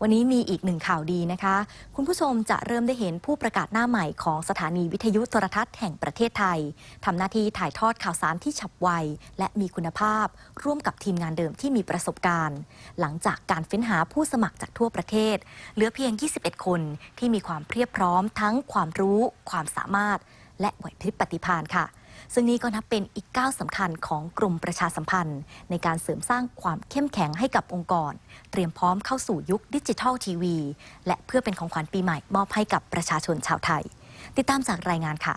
วันนี้มีอีกหนึ่งข่าวดีนะคะ คุณผู้ชมจะเริ่มได้เห็นผู้ประกาศหน้าใหม่ของสถานีวิทยุโทรทัศน์แห่งประเทศไทยทำหน้าที่ถ่ายทอดข่าวสารที่ฉับไว และมีคุณภาพ ร่วมกับทีมงานเดิมที่มีประสบการณ์ หลังจากการเฟ้นหาผู้สมัครจากทั่วประเทศ เหลือเพียง 21 คนที่มีความเพียบพร้อมทั้งความรู้ ความสามารถ และไหวพริบปฏิภาณค่ะ ซึ่งนี่ก็นับเป็นอีกก้าวสำคัญของกรมประชาสัมพันธ์ ในการเสริมสร้างความเข้มแข็งให้กับองค์กร เตรียมพร้อมเข้าสู่ยุคดิจิทัลทีวี และเพื่อเป็นของขวัญปีใหม่มอบให้กับประชาชนชาวไทย ติดตามจากรายงานค่ะ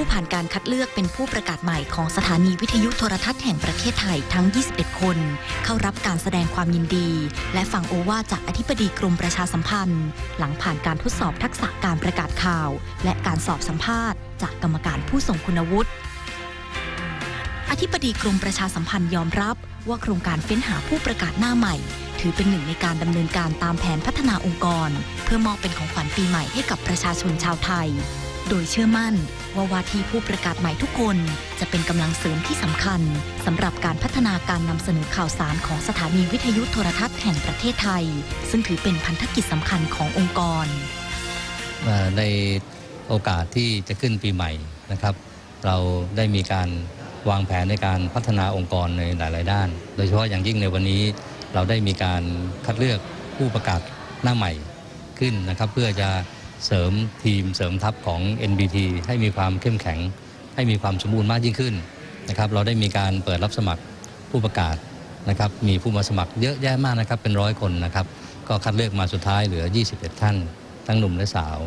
ผู้ผ่านการคัดเลือกเป็นผู้ประกาศใหม่ของสถานีวิทยุโทรทัศน์แห่งประเทศไทยทั้ง 21 คน เข้ารับการแสดงความยินดี และฟังโอวาจากอธิบดีกรมประชาสัมพันธ์ หลังผ่านการทดสอบทักษะการประกาศข่าว และการสอบสัมภาษณ์ จากกรรมการผู้ทรงคุณวุฒิอธิบดีกรมประชาสัมพันธ์ยอมรับว่าโครงการเฟ้นหาผู้ประกาศหน้าใหม่ ถือเป็นหนึ่งในการดำเนินการตามแผนพัฒนาองค์กร เพื่อมอบเป็นของขวัญปีใหม่ให้กับประชาชนชาวไทย โดยเชื่อมั่นว่าวาทีผู้ประกาศใหม่ทุกคนจะเป็นกำลังเสริมที่สำคัญสำหรับการพัฒนาการนำเสนอข่าวสารของสถานีวิทยุโทรทัศน์แห่งประเทศไทย ซึ่งถือเป็นพันธกิจสำคัญขององค์กร ในโอกาสที่จะขึ้นปีใหม่นะครับ เราได้มีการวางแผนในการพัฒนาองค์กรในหลาย ๆ ด้าน โดยเฉพาะอย่างยิ่งในวันนี้เราได้มีการคัดเลือกผู้ประกาศหน้าใหม่ขึ้นนะครับ เพื่อจะ เสริมทีมเสริมทัพของ NBT ให้มีความเข้มแข็ง ให้มีความสมบูรณ์มากยิ่งขึ้นนะครับเราได้มีการเปิดรับสมัครผู้ประกาศนะครับมีผู้มาสมัครเยอะแยะมากนะครับเป็นร้อยคนนะครับก็คัดเลือกมาสุดท้ายเหลือ 21 ท่าน ทั้งหนุ่มและสาว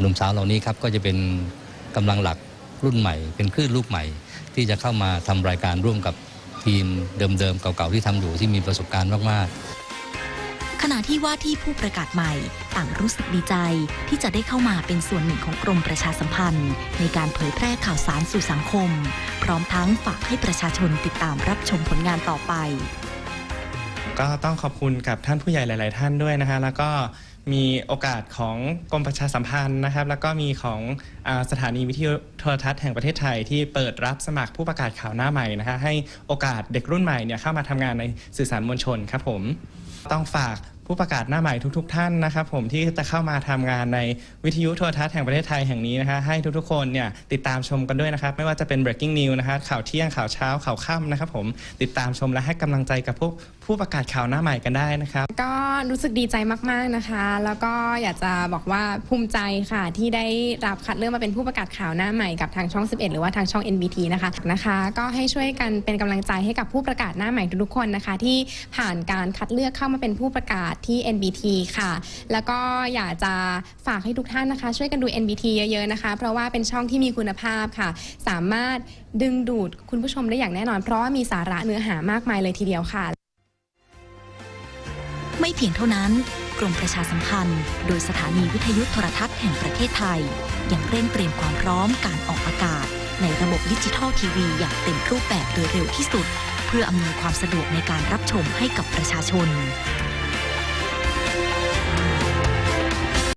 หนุ่มสาวเหล่านี้ครับก็จะเป็นกำลังหลักรุ่นใหม่ เป็นคลื่นลูกใหม่ ที่จะเข้ามาทำรายการร่วมกับทีมเดิมๆเก่าๆที่ทำอยู่ที่มีประสบการณ์มากๆ ขณะที่ว่าที่ผู้ประกาศใหม่ ต่างรู้สึกดีใจที่จะได้เข้ามาเป็นส่วนหนึ่งของกรมประชาสัมพันธ์ ในการเผยแพร่ข่าวสารสู่สังคม พร้อมทั้งฝากให้ประชาชนติดตามรับชมผลงานต่อไป ก็ต้องขอบคุณกับท่านผู้ใหญ่หลาย ๆ ท่านด้วยนะคะแล้วก็มีโอกาสของกรมประชาสัมพันธ์นะครับ แล้วก็มีของอสถานีวิทยุโทรทัศน์แห่งประเทศไทยที่เปิดรับสมัครผู้ประกาศข่าวหน้าใหม่นะคะให้โอกาสเด็กรุ่นใหม่เนี่ยเข้ามาทำงานในสื่อสารมวลชนครับผม ต้องฝาก ผู้ประกาศหน้าใหม่ทุก ๆ ท่านนะครับ ผมที่จะเข้ามาทำงานในวิทยุโทรทัศน์แห่งประเทศไทยแห่งนี้นะคะให้ทุกๆคนเนี่ยติดตามชมกันด้วยนะครับ ไม่ว่าจะเป็น breaking news นะคะข่าวเที่ยงข่าวเช้าข่าวค่ำนะครับ ผมติดตามชมและให้กำลังใจกับพวกผู้ประกาศข่าวหน้าใหม่กันได้นะครับ ก็รู้สึกดีใจมาก ๆ นะคะ แล้วก็อยากจะบอกว่าภูมิใจค่ะ ที่ได้รับคัดเลือกมาเป็นผู้ประกาศข่าวหน้าใหม่กับทางช่อง 11 หรือว่าทางช่อง NBT นะคะนะคะ ก็ให้ช่วยกันเป็นกำลังใจให้กับผู้ประกาศหน้าใหม่ทุกๆคนนะคะ ที่ผ่านการคัดเลือกเข้ามาเป็นผู้ประกาศที่ NBT ค่ะ แล้วก็อยากจะฝากให้ทุกท่านนะคะ ช่วยกันดู NBT เยอะๆนะคะ เพราะว่าเป็นช่องที่มีคุณภาพค่ะ สามารถดึงดูดคุณผู้ชมได้อย่างแน่นอน เพราะว่ามีสาระเนื้อหามากมายเลยทีเดียวค่ะ ไม่เพียงเท่านั้นกรมประชาสัมพันธ์ โดยสถานีวิทยุโทรทัศน์แห่งประเทศไทย ยังเร่งเตรียมความพร้อมการออกอากาศ ในระบบดิจิทัลทีวีอย่างเต็มรูปแบบโดยเร็วที่สุด เพื่ออำนวยความสะดวกในการรับชมให้กับประชาชน